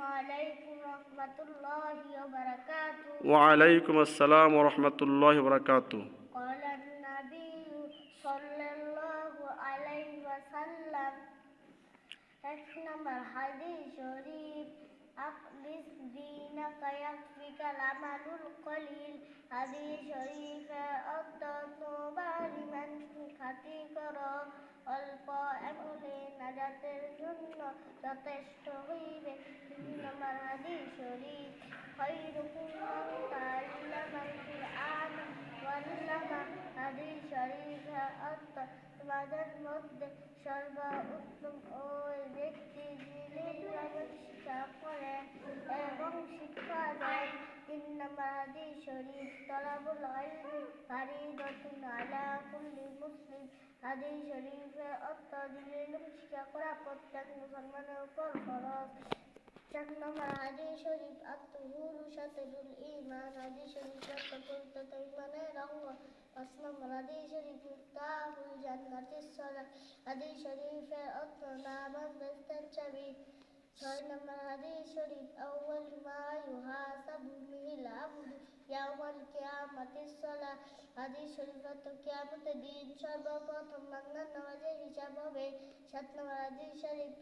عليكم ورحمة الله وبركاته ওয়ালাইকুম আসসালাম রহমতুল্লাহ বরকাত قال النبي صلى الله عليه وسلم এক নম্বর হাদিস শরীফ আকলিস দিনাকা ইয়াকফিকা আমালুল কলিল হাদিস শরীফের অর্থ তোমার ইমান খাতি করো অল্প আমলে নাজাতের জন্য যথেষ্ট হইবে হাদিস শরীফ খৈরুকুম মান তাআল্লামাল কুরআন ওয়াল্লামা হাদিস শরীফের অর্থ তোমাদের মধ্যে সর্ব উত্তম ওই ব্যক্তি যিনি শিক্ষা করেন এবং শিক্ষা দেন তিন নম্বর হাদিস শরীফ তলাবুল ইলমি ফারিদাতুন আলা কুল্লি মুসলিম শরীফের অর্থ দিনের শিক্ষা করা প্রত্যেক মুসলমানের উপর ফরজ ছয় নম্বর হাদিস শরীফ আউয়াল মা ইউহাসাবু বিহিল আবদু ইয়াউমাল কিয়ামাতিস সালাত হাদিস শরীফ অর্থ কিয়ামতের দিন সর্বপ্রথম বান্দার নামাজের হিসাব হবে সাত নম্বর হাদিস শরীফ